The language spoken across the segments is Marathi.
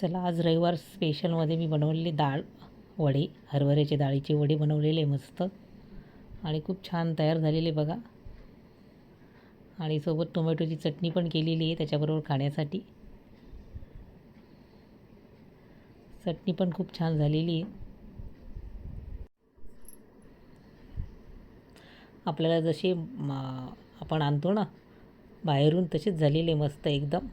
चला आज रविवार स्पेशलमध्ये मी बनवलेली डाळ वडे हरभऱ्याचे डाळीचे वडे बनवलेले मस्त. आणि खूप छान तयार झालेले बघा. आणि सोबत टोमॅटोची चटणी पण केलेली आहे त्याच्याबरोबर खाण्यासाठी. चटणी पण खूप छान झालेली आहे. आपल्याला जसे आपण आणतो ना बाहेरून तसेच झालेले मस्त एकदम.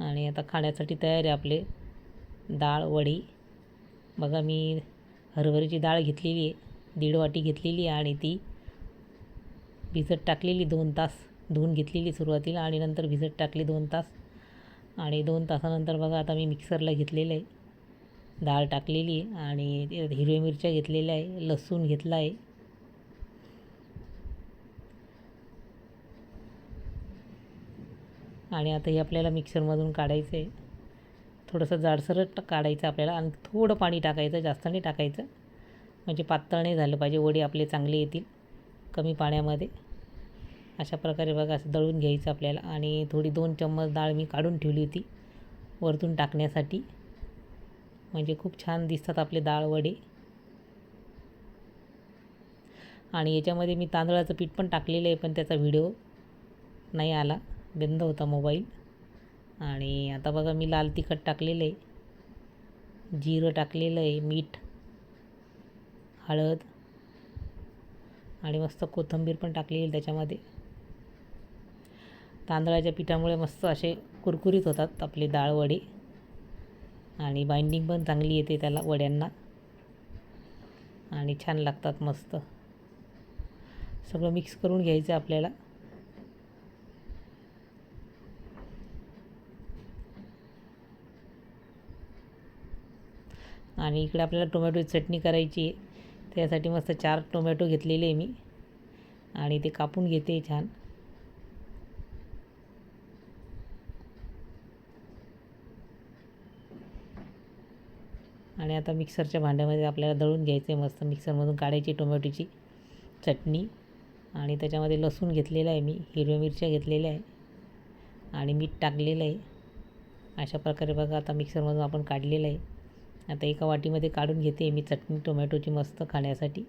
आणि आता खाण्यासाठी तयार आहे आपले डाळ वडी. बघा मी हरभऱ्याची डाळ घेतलेली आहे दीड वाटी घेतलेली आहे आणि ती भिजत टाकलेली दोन तास धुवून घेतलेली सुरुवातीला आणि नंतर भिजत टाकली दोन तास. आणि दोन तासानंतर बघा आता मी मिक्सरला घेतलेलं आहे. डाळ टाकलेली आहे आणि हिरव्या मिरच्या घेतलेल्या आहे लसूण घेतला आहे. आणि आता हे आपल्याला मिक्सरमधून काढायचं आहे. थोडंसं जाडसरच काढायचं आपल्याला आणि थोडं पाणी टाकायचं जास्त नाही टाकायचं. म्हणजे पातळ नाही झालं पाहिजे वडे आपले चांगले येतील कमी पाण्यामध्ये. अशा प्रकारे बघा असं दळून घ्यायचं आपल्याला. आणि थोडी दोन चम्मच डाळ मी काढून ठेवली होती वरतून टाकण्यासाठी. म्हणजे खूप छान दिसतात आपले डाळ वडे. आणि याच्यामध्ये मी तांदळाचं पीठ पण टाकलेलं आहे पण त्याचा व्हिडिओ नाही आला. बंद होता मोबाईल. आणि आता बघा मी लाल तिखट टाकलेलं आहे. जिरं टाकलेलं आहे मीठ हळद आणि मस्त कोथिंबीर पण टाकलेली आहे त्याच्यामध्ये. तांदळाच्या पिठामुळे मस्त असे कुरकुरीत होतात आपले डाळ वडे. आणि बाइंडिंग पण चांगली येते त्याला वड्यांना. आणि छान लागतात मस्त. सगळं मिक्स करून घ्यायचं आपल्याला. आणि इकडे आपल्याला टोमॅटोची चटणी करायची आहे. त्यासाठी मस्त चार टोमॅटो घेतलेले आहे मी. आणि ते कापून घेते छान. आणि आता मिक्सरच्या भांड्यामध्ये आपल्याला दळून घ्यायचं आहे मस्त. मिक्सरमधून काढायची टोमॅटोची चटणी. आणि त्याच्यामध्ये लसूण घेतलेला आहे मी. हिरव्या मिरच्या घेतलेल्या आहे. आणि मीठ टाकलेलं आहे. अशा प्रकारे बघा आता मिक्सरमधून आपण काढलेलं आहे. आता एका वाटीमध्ये काढून घेते मी चटणी टोमॅटोची मस्त खाण्यासाठी.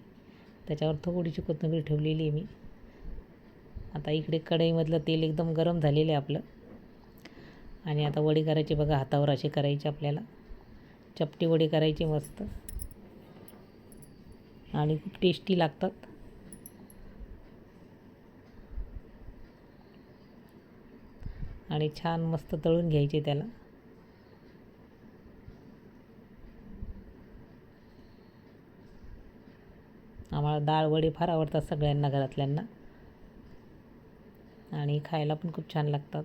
त्याच्यावर थोडीशी कोथिंबीर ठेवलेली आहे मी. आता इकडे कढईमधलं तेल एकदम गरम झालेलं आहे आपलं. आणि आता वडी करायची बघा हातावर असे करायचे आपल्याला. चपटी वडी करायची मस्त. आणि खूप टेस्टी लागतात. आणि छान मस्त तळून घ्यायचे त्याला. आम्हाला डाळ फार आवडतात सगळ्यांना घरातल्यांना. आणि खायला पण खूप छान लागतात.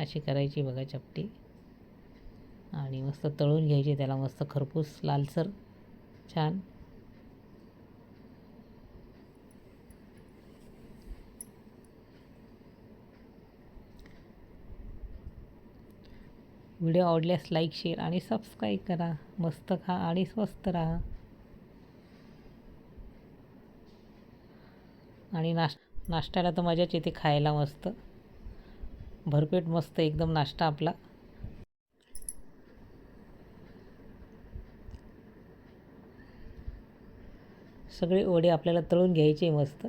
अशी करायची बघा चपटी. आणि मस्त तळून घ्यायची त्याला मस्त खरपूस लालसर छान. व्हिडिओ आवडल्यास लाईक शेअर आणि सबस्क्राईब करा. मस्त खा आणि स्वस्त राहा. आणि नाश नाश्त्याला तर मजाच येते खायला मस्त. भरपेट मस्त एकदम नाश्ता आपला. सगळे वडे आपल्याला तळून घ्यायचे मस्त.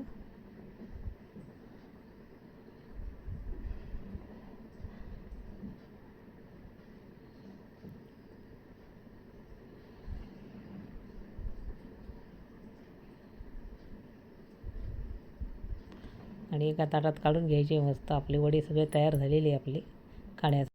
आणि एका ताटात काढून घ्यायचे. मस्त आपले वडे सगळे तयार झालेले आपले खाण्यास